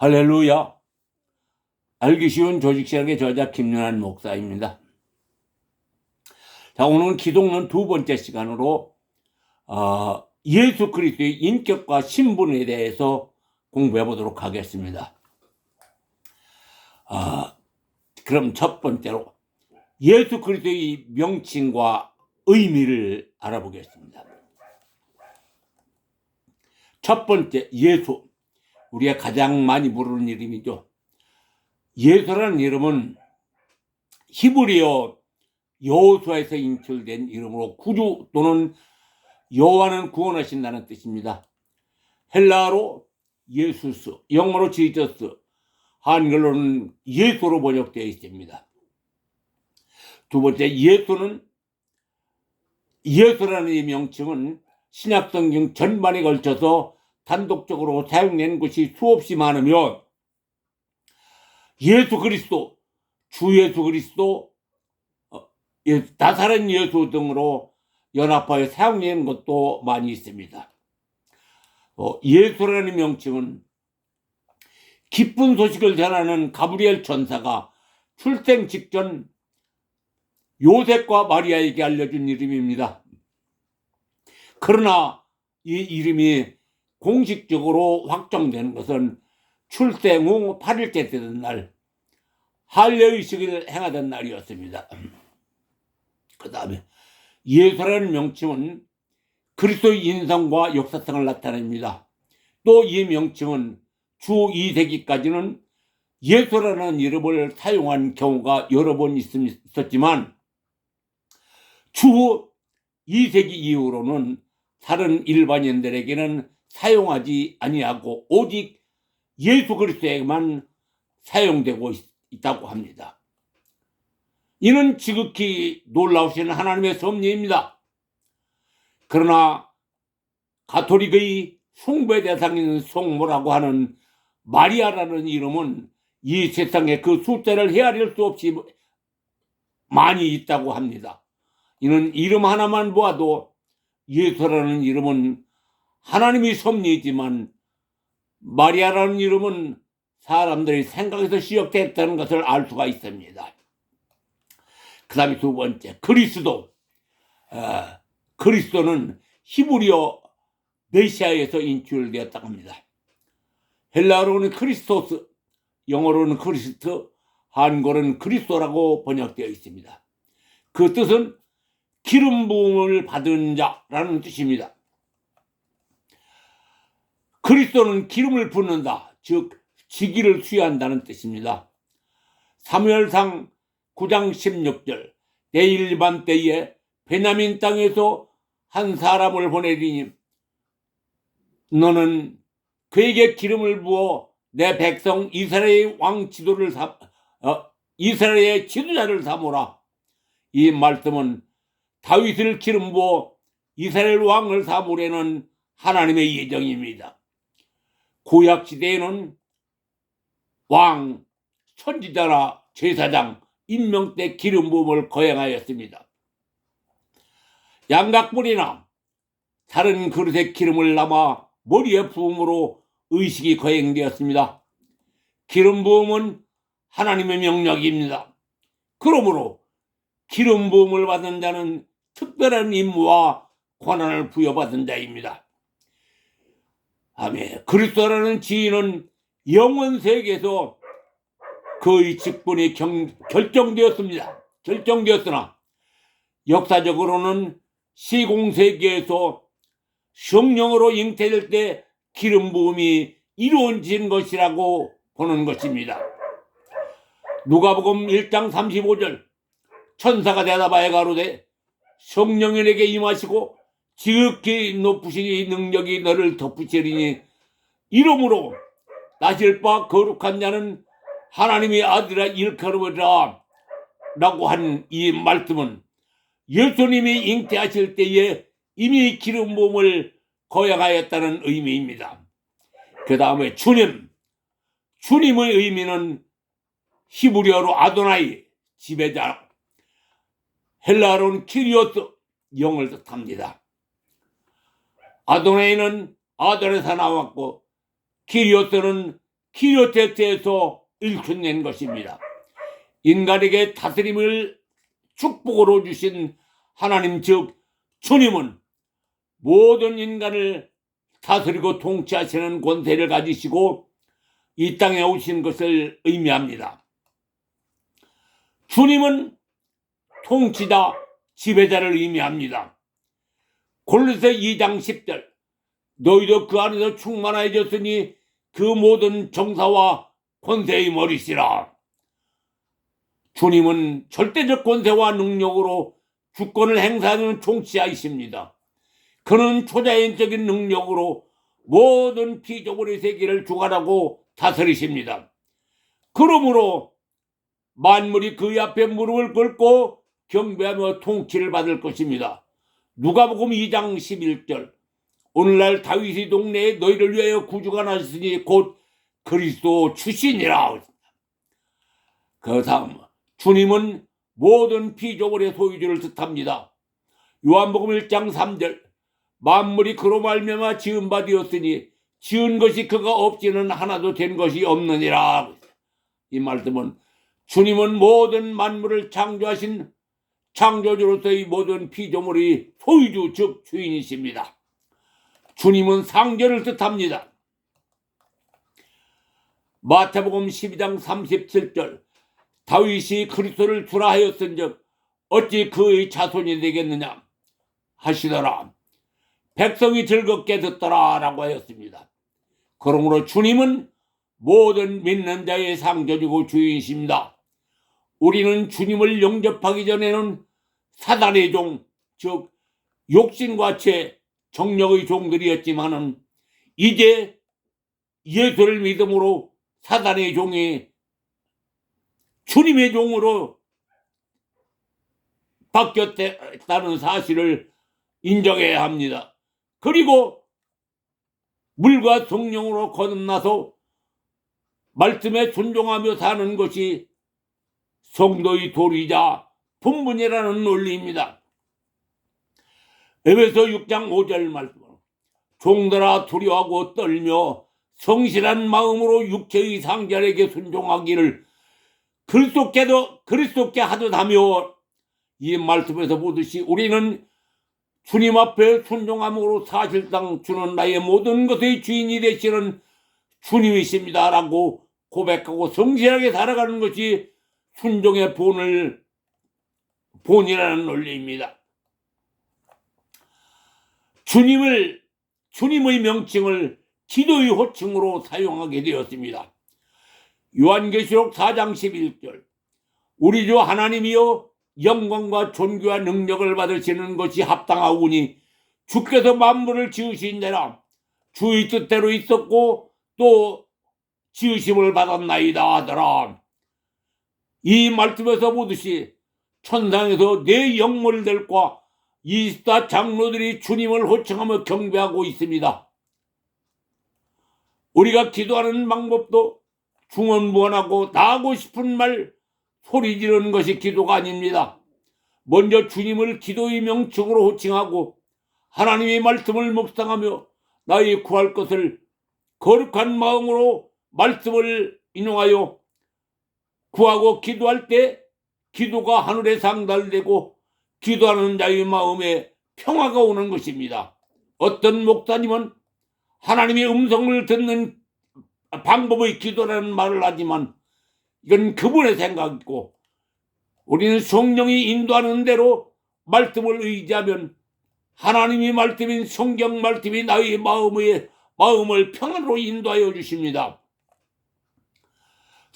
할렐루야. 알기 쉬운 조직시락의 저자 김연한 목사입니다. 자, 오늘은 기독론 두 번째 시간으로 어, 예수 그리스도의 인격과 신분에 대해서 공부해 보도록 하겠습니다. 아, 그럼 첫 번째로 예수 그리스도의 명칭과 의미를 알아보겠습니다. 첫 번째 예수 우리가 가장 많이 부르는 이름이죠. 예수라는 이름은 히브리어 여호수아에서 인출된 이름으로 구주 또는 여호와는 구원하신다는 뜻입니다. 헬라어로 예수스, 영어로 지저스, 한글로는 예수로 번역되어 있습니다. 두 번째 예수는 예수라는 이 명칭은 신약성경 전반에 걸쳐서 단독적으로 사용된 것이 수없이 많으며 예수 그리스도, 주 예수 그리스도, 어, 예, 나사렛 예수 등으로 연합하여 사용된 것도 많이 있습니다. 어, 예수라는 명칭은 기쁜 소식을 전하는 가브리엘 천사가 출생 직전 요셉과 마리아에게 알려준 이름입니다. 그러나 이 이름이 공식적으로 확정된 것은 출생 후 8일째 되던 날 할례의식을 행하던 날이었습니다. 그 다음에 예수라는 명칭은 그리스도의 인성과 역사성을 나타냅니다. 또 이 명칭은 주 2세기까지는 예수라는 이름을 사용한 경우가 여러 번 있었지만 주 2세기 이후로는 다른 일반인들에게는 사용하지 아니하고 오직 예수 그리스도에게만 사용되고 있, 있다고 합니다. 이는 지극히 놀라우신 하나님의 섭리입니다. 그러나 가톨릭의 숭배 대상인 성모라고 하는 마리아라는 이름은 이 세상에 그 숫자를 헤아릴 수 없이 많이 있다고 합니다. 이는 이름 하나만 보아도 예수라는 이름은 하나님이 섭리이지만 마리아라는 이름은 사람들이 생각에서 시역됐다는 것을 알 수가 있습니다. 그 다음에 두 번째, 그리스도. 어, 그리스도는 히브리어 메시아에서 인출되었다고 합니다. 헬라어로는 크리스토스, 영어로는 크리스트, 한국어는 그리스도라고 번역되어 있습니다. 그 뜻은 기름 부음을 받은 자라는 뜻입니다. 그리스도는 기름을 붓는다. 즉 지기를 수여한다는 뜻입니다. 사무엘상 9장 16절 내일 밤 때에 베냐민 땅에서 한 사람을 보내리니 너는 그에게 기름을 부어 내 백성 이스라엘의 왕 지도를 삼 어, 이스라엘의 지도자를 삼으라. 이 말씀은 다윗을 기름 부어 이스라엘 왕을 삼으려는 하나님의 예정입니다. 구약 시대에는 왕, 선지자나 제사장, 임명 때 기름 부음을 거행하였습니다. 양각불이나 다른 그릇에 기름을 남아 머리에 부음으로 의식이 거행되었습니다. 기름 부음은 하나님의 명령입니다. 그러므로 기름 부음을 받은 자는 특별한 임무와 권한을 부여받은 자입니다. 아멘. 그리스도라는 지인은 영원 세계에서 그의 직분이 경, 결정되었습니다. 결정되었으나 역사적으로는 시공 세계에서 성령으로 잉태될 때 기름 부음이 이루어진 것이라고 보는 것입니다. 누가복음 1장 35절 천사가 대답하여 가로되 성령인에게 임하시고 지극히 높으신 능력이 너를 덮으시리니 이름으로 나실 바 거룩한 자는 하나님의 아들이라 일컬어보라 라고 한 이 말씀은 예수님이 잉태하실 때에 이미 기름 부음을 거역하였다는 의미입니다. 그 다음에 주님, 주님의 의미는 히브리어로 아도나이, 지배자, 헬라어로는 키리오스, 영을 뜻합니다. 아도나이는 아들에서 나왔고 키리오스는 키르테트에서 일축낸 것입니다. 인간에게 다스림을 축복으로 주신 하나님 즉 주님은 모든 인간을 다스리고 통치하시는 권세를 가지시고 이 땅에 오신 것을 의미합니다. 주님은 통치자, 지배자를 의미합니다. 골로새 2장 10절 너희도 그 안에서 충만해졌으니 그 모든 정사와 권세의 머리시라. 주님은 절대적 권세와 능력으로 주권을 행사하는 총치자이십니다. 그는 초자연적인 능력으로 모든 피조물의 세계를 주관하고 다스리십니다. 그러므로 만물이 그의 앞에 무릎을 꿇고 경배하며 통치를 받을 것입니다. 누가복음 2장 11절 오늘날 다윗의 동네에 너희를 위하여 구주가 나셨으니 곧 그리스도 출신이라. 그 다음 주님은 모든 피조물의 소유주를 뜻합니다. 요한복음 1장 3절 만물이 그로 말미암아 지은 바 되었으니 지은 것이 그가 없지는 하나도 된 것이 없느니라. 이 말씀은 주님은 모든 만물을 창조하신 창조주로서의 모든 피조물의 소유주 즉 주인이십니다. 주님은 상제를 뜻합니다. 마태복음 12장 37절 다윗이 그리스도를 주라 하였은즉 어찌 그의 자손이 되겠느냐 하시더라. 백성이 즐겁게 듣더라 라고 하였습니다. 그러므로 주님은 모든 믿는 자의 상조주고 주인이십니다. 우리는 주님을 영접하기 전에는 사단의 종, 즉 욕심과 죄, 정력의 종들이었지만은 이제 예수를 믿음으로 사단의 종이 주님의 종으로 바뀌었다는 사실을 인정해야 합니다. 그리고 물과 성령으로 거듭나서 말씀에 순종하며 사는 것이 성도의 도리자 본분이라는 논리입니다. 에베소 6장 5절 말씀 종들아 두려워하고 떨며 성실한 마음으로 육체의 상자에게 순종하기를 그리스도께도 그리스도께 하듯 하며 이 말씀에서 보듯이 우리는 주님 앞에 순종함으로 사실상 주는 나의 모든 것의 주인이 되시는 주님이십니다라고 고백하고 성실하게 살아가는 것이 순종의 본을 본이라는 논리입니다. 주님을 주님의 명칭을 기도의 호칭으로 사용하게 되었습니다. 요한계시록 4장 11절 우리 주 하나님이여 영광과 존귀와 능력을 받으시는 것이 합당하오니 주께서 만물을 지으신 데라 주의 뜻대로 있었고 또 지으심을 받았나이다 하더라. 이 말씀에서 보듯이 천상에서 네 영물들과 이스타 장로들이 주님을 호칭하며 경배하고 있습니다. 우리가 기도하는 방법도 중언부언하고 나하고 싶은 말 소리 지르는 것이 기도가 아닙니다. 먼저 주님을 기도의 명칭으로 호칭하고 하나님의 말씀을 묵상하며 나의 구할 것을 거룩한 마음으로 말씀을 인용하여 구하고 기도할 때 기도가 하늘에 상달되고 기도하는 자의 마음에 평화가 오는 것입니다. 어떤 목사님은 하나님의 음성을 듣는 방법의 기도라는 말을 하지만 이건 그분의 생각이고 우리는 성령이 인도하는 대로 말씀을 의지하면 하나님이 말씀인 성경 말씀이 나의 마음의 마음을 평안으로 인도하여 주십니다.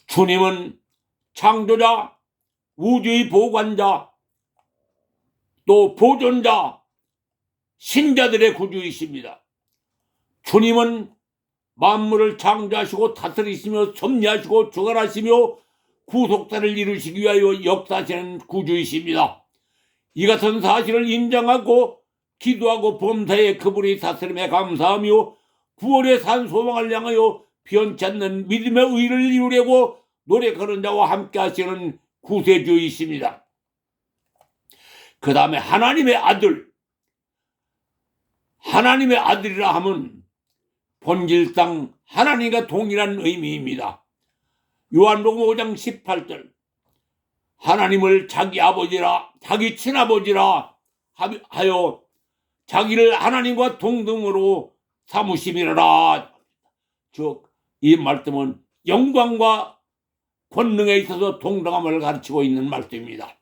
주님은 창조자, 우주의 보관자, 또 보존자, 신자들의 구주이십니다. 주님은 만물을 창조하시고 다스리시며 섭리하시고 주관하시며 구속사를 이루시기 위하여 역사하시는 구주이십니다. 이 같은 사실을 인정하고 기도하고 범사에 그분의 다스림에 감사하며 구원의 산 소망을 향하여 변치 않는 믿음의 의를 이루려고 노력하는 자와 함께 하시는 구세주이십니다. 그 다음에 하나님의 아들, 하나님의 아들이라 하면 본질상 하나님과 동일한 의미입니다. 요한복음 5장 18절 하나님을 자기 아버지라 자기 친아버지라 하- 하여 자기를 하나님과 동등으로 삼으심이라 즉 이 말씀은 영광과 권능에 있어서 동등함을 가르치고 있는 말씀입니다.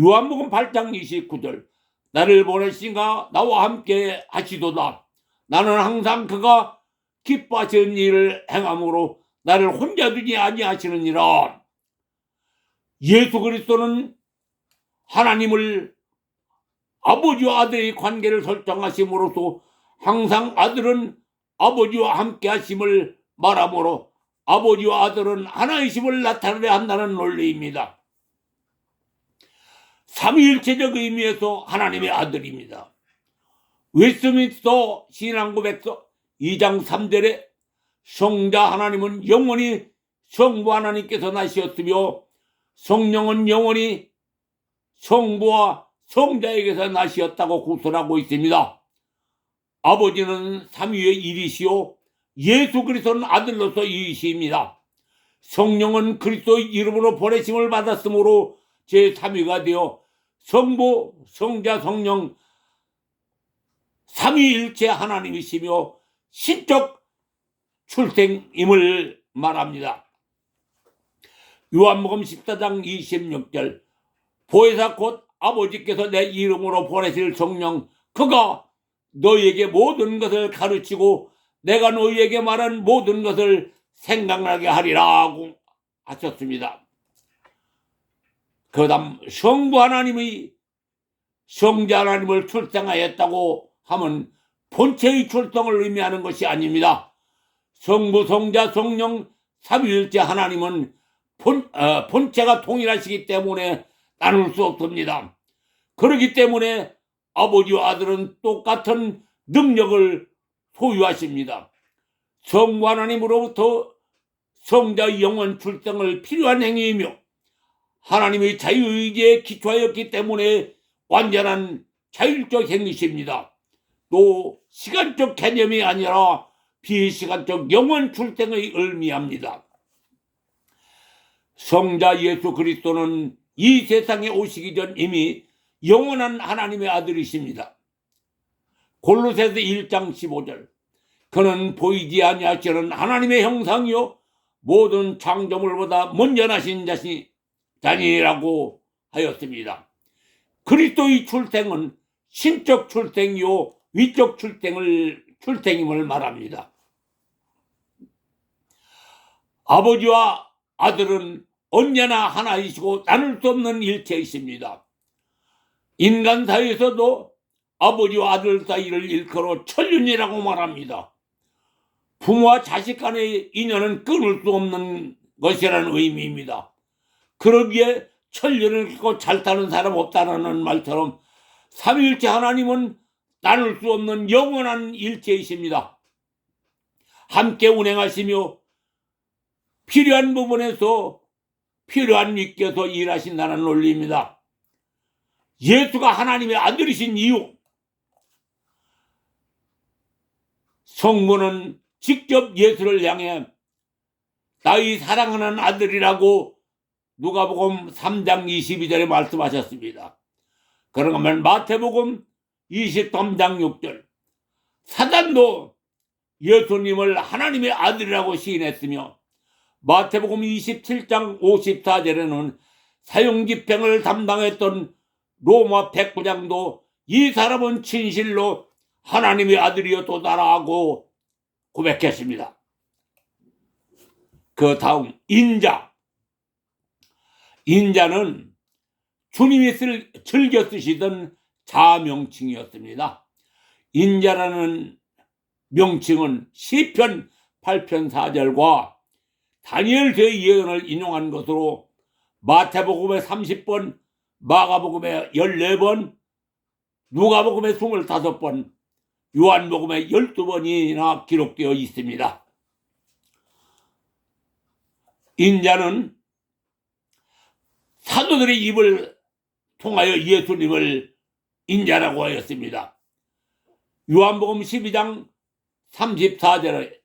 요한복음 8장 29절 나를 보내신가 나와 함께 하시도다. 나는 항상 그가 기뻐하시는 일을 행함으로 나를 혼자 두지 아니하시느니라. 예수 그리스도는 하나님을 아버지와 아들의 관계를 설정하심으로써 항상 아들은 아버지와 함께 하심을 말하므로 아버지와 아들은 하나이심을 나타내야 한다는 논리입니다. 삼위일체적 의미에서 하나님의 아들입니다. 웨스민스터 신앙고백서 2장 3절에 성자 하나님은 영원히 성부 하나님께서 나시었으며 성령은 영원히 성부와 성자에게서 나시었다고 구설하고 있습니다. 아버지는 삼위의 일이시요 예수 그리스도는 아들로서 이이십니다. 성령은 그리스도 이름으로 보내심을 받았으므로 제3위가 되어 성부, 성자, 성령 삼위일체 하나님이시며 신적 출생임을 말합니다. 요한복음 14장 26절 보혜사 곧 아버지께서 내 이름으로 보내실 성령 그가 너희에게 모든 것을 가르치고 내가 너희에게 말한 모든 것을 생각나게 하리라고 하셨습니다. 그 다음 성부 하나님의 성자 하나님을 출생하였다고 하면 본체의 출생을 의미하는 것이 아닙니다. 성부, 성자, 성령, 삼위일체 하나님은 본, 어, 본체가 동일하시기 때문에 나눌 수 없습니다. 그렇기 때문에 아버지와 아들은 똑같은 능력을 소유하십니다. 성부 하나님으로부터 성자의 영원 출생을 필요한 행위이며 하나님의 자유의지에 기초하였기 때문에 완전한 자율적 행위십니다. 또 시간적 개념이 아니라 비시간적 영원 출생의 의미합니다. 성자 예수 그리스도는 이 세상에 오시기 전 이미 영원한 하나님의 아들이십니다. 골로새서 1장 15절 그는 보이지 아니하시는 하나님의 형상이요 모든 창조물보다 먼저 나신 자신 자니라고 하였습니다. 그리스도의 출생은 신적 출생이요 위적 출생을 출생임을 말합니다. 아버지와 아들은 언제나 하나이시고 나눌 수 없는 일체이십니다. 인간 사이에서도 아버지와 아들 사이를 일컬어 천륜이라고 말합니다. 부모와 자식 간의 인연은 끊을 수 없는 것이라는 의미입니다. 그러기에 천륜을 끊고 잘 타는 사람 없다는 말처럼 삼위일체 하나님은 나눌 수 없는 영원한 일체이십니다. 함께 운행하시며 필요한 부분에서 필요한 위께서 일하신다는 논리입니다. 예수가 하나님의 아들이신 이유 성부는 직접 예수를 향해 나의 사랑하는 아들이라고 누가복음 3장 22절에 말씀하셨습니다. 그러면 마태복음 23장 6절 사단도 예수님을 하나님의 아들이라고 시인했으며 마태복음 27장 54절에는 사형집행을 담당했던 로마 백부장도 이 사람은 진실로 하나님의 아들이었도다라고 고백했습니다. 그 다음 인자. 인자는 주님이 쓸, 즐겨 쓰시던 자명칭이었습니다. 인자라는 명칭은 시편 8편 4절과 다니엘서의 예언을 인용한 것으로 마태복음의 30번, 마가복음의 14번, 누가복음의 25번, 요한복음의 12번이나 기록되어 있습니다. 인자는 사도들의 입을 통하여 예수님을 인자라고 하였습니다. 요한복음 12장 34절에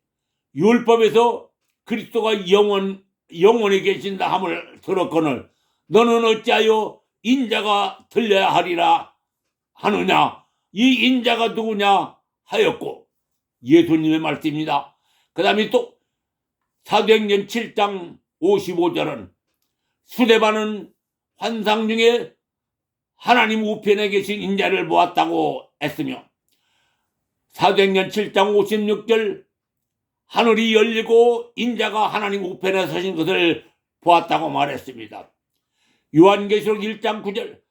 율법에서 그리스도가 영원 영원히 계신다 함을 들었거늘 너는 어찌하여 인자가 들려야 하리라 하느냐 이 인자가 누구냐 하였고 예수님의 말씀입니다. 그 다음에 또 사도행전 7장 55절은 수레바는 환상 중에 하나님 우편에 계신 인자를 보았다고 했으며 사도행전 7장 56절 하늘이 열리고 인자가 하나님 우편에 서신 것을 보았다고 말했습니다. 요한계시록 1장 9절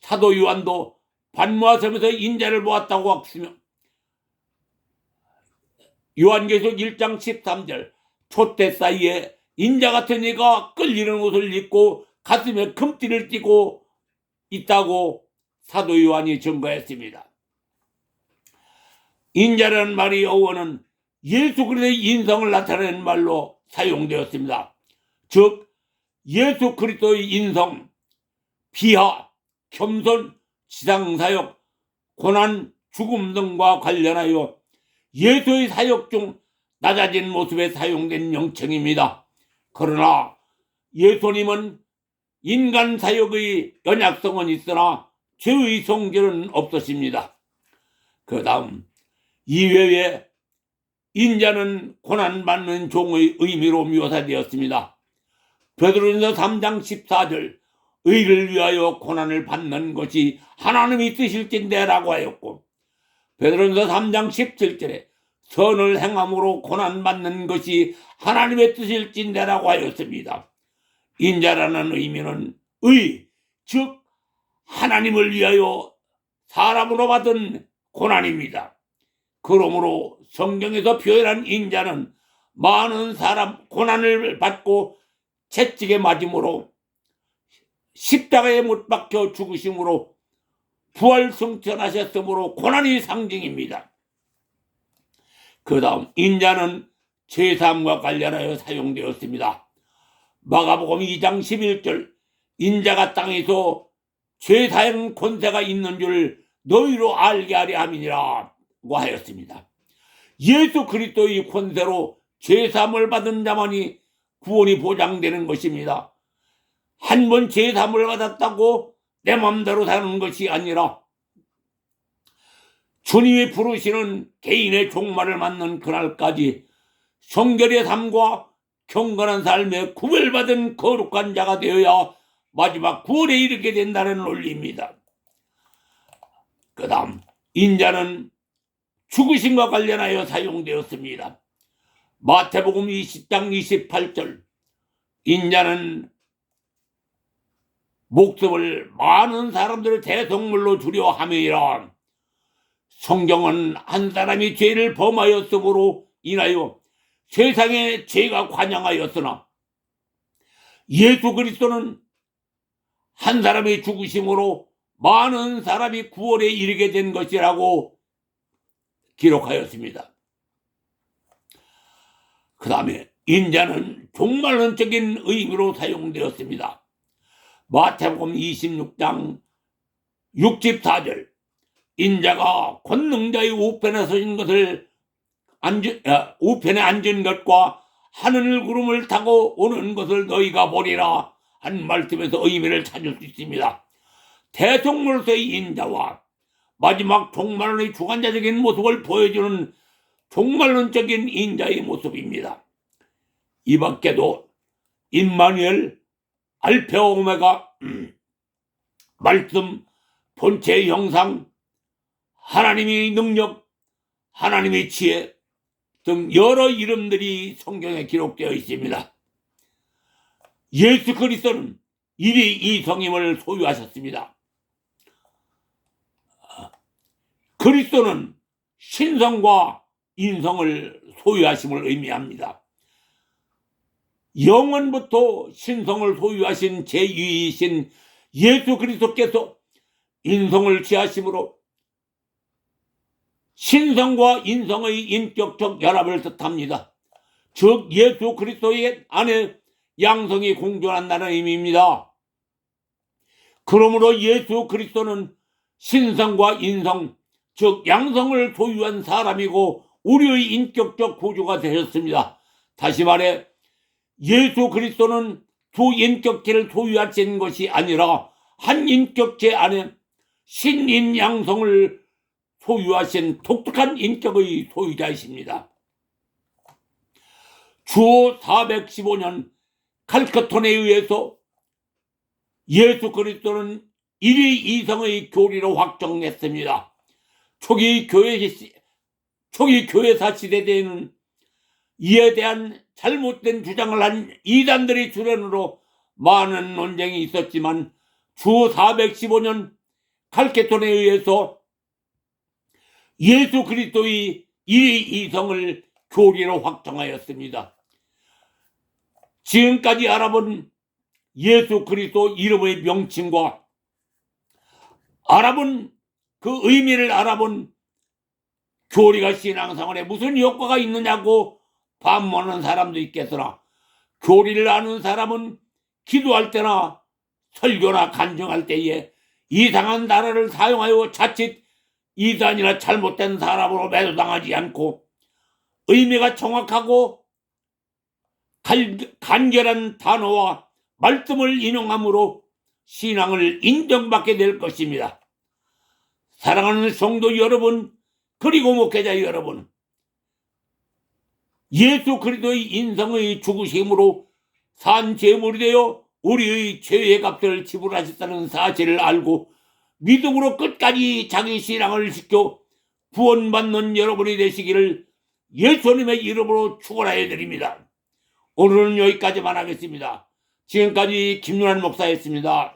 사도 요한도 반모하섬에서 인자를 보았다고 했으며 요한계시록 1장 13절 촛대 사이에 인자 같은 이가 끌리는 옷을 입고 가슴에 금띠를 띠고 있다고 사도 요한이 증거했습니다. 인자라는 말이 어원은 예수 그리스도의 인성을 나타내는 말로 사용되었습니다. 즉 예수 그리스도의 인성, 비하, 겸손, 지상사역, 고난, 죽음 등과 관련하여 예수의 사역 중 낮아진 모습에 사용된 명칭입니다. 그러나 예수님은 인간 사역의 연약성은 있으나 죄의 성질은 없으십니다. 그 다음 이외에 인자는 고난받는 종의 의미로 묘사되었습니다. 베드로전서 3장 14절 의를 위하여 고난을 받는 것이 하나님이 뜻일진대라고 하였고 베드로전서 3장 17절에 선을 행함으로 고난받는 것이 하나님의 뜻일진대라고 하였습니다. 인자라는 의미는 의, 즉 하나님을 위하여 사람으로 받은 고난입니다. 그러므로 성경에서 표현한 인자는 많은 사람 고난을 받고 채찍에 맞음으로 십자가에 못 박혀 죽으심으로 부활 승천하셨으므로 고난이 상징입니다. 그 다음 인자는 제사함과 관련하여 사용되었습니다. 마가복음 2장 11절 인자가 땅에서 죄사하는 권세가 있는 줄 너희로 알게 하려 함이니라고 하였습니다. 예수 그리스도의 권세로 죄사함을 받은 자만이 구원이 보장되는 것입니다. 한 번 죄사함을 받았다고 내 맘대로 사는 것이 아니라 주님이 부르시는 개인의 종말을 맞는 그날까지 성결의 삶과 경건한 삶에 구별받은 거룩한 자가 되어야 마지막 구원에 이르게 된다는 논리입니다. 그 다음 인자는 죽으심과 관련하여 사용되었습니다. 마태복음 20장 28절 인자는 목숨을 많은 사람들을 대성물로 주려 함이라 성경은 한 사람이 죄를 범하였으므로 인하여 세상에 죄가 관영하였으나 예수 그리스도는 한 사람의 죽으심으로 많은 사람이 구원에 이르게 된 것이라고 기록하였습니다. 그 다음에 인자는 종말론적인 의미로 사용되었습니다. 마태복음 26장 64절 인자가 권능자의 우편에 서신 것을 앉은, 아, 우편에 앉은 것과 하늘 구름을 타고 오는 것을 너희가 보리라 한 말씀에서 의미를 찾을 수 있습니다. 대통령으로서의 인자와 마지막 종말론의 주관자적인 모습을 보여주는 종말론적인 인자의 모습입니다. 이 밖에도 임마누엘, 알페 오메가, 음, 말씀, 본체의 형상, 하나님의 능력, 하나님의 지혜 등 여러 이름들이 성경에 기록되어 있습니다. 예수 그리스도는 이리 이 성임을 소유하셨습니다. 그리스도는 신성과 인성을 소유하심을 의미합니다. 영원부터 신성을 소유하신 제2이신 예수 그리스도께서 인성을 취하심으로 신성과 인성의 인격적 결합을 뜻합니다. 즉 예수 그리스도의 안에 양성이 공존한다는 의미입니다. 그러므로 예수 그리스도는 신성과 인성, 즉 양성을 소유한 사람이고 우리의 인격적 구조가 되셨습니다. 다시 말해 예수 그리스도는 두 인격체를 소유하신 것이 아니라 한 인격체 안에 신인 양성을 소유하신 독특한 인격의 소유자이십니다. 주호 415년 칼커톤에 의해서 예수 그리스도는 일위 이성의 교리로 확정했습니다. 초기 교회 시- 초기 교회사 시대에는 이에 대한 잘못된 주장을 한 이단들의 출현으로 많은 논쟁이 있었지만 주 415년 칼케톤에 의해서 예수 그리스도의 일위 이성을 교리로 확정하였습니다. 지금까지 알아본 예수 그리스도 이름의 명칭과 알아본 그 의미를 알아본 교리가 신앙생활에 무슨 효과가 있느냐고 반문하는 사람도 있겠으나 교리를 아는 사람은 기도할 때나 설교나 간증할 때에 이상한 단어를 사용하여 자칫 이단이나 잘못된 사람으로 매도당하지 않고 의미가 정확하고 갈- 간결한 단어와 말씀을 인용함으로 신앙을 인정받게 될 것입니다. 사랑하는 성도 여러분, 그리고 목회자 여러분, 예수 그리스도의 인성의 죽으심으로 산 제물이 되어 우리의 죄의 값을 지불하셨다는 사실을 알고 믿음으로 끝까지 자기 신앙을 지켜 구원받는 여러분이 되시기를 예수님의 이름으로 축원하여 드립니다. 오늘은 여기까지만 하겠습니다. 지금까지 김윤환 목사였습니다.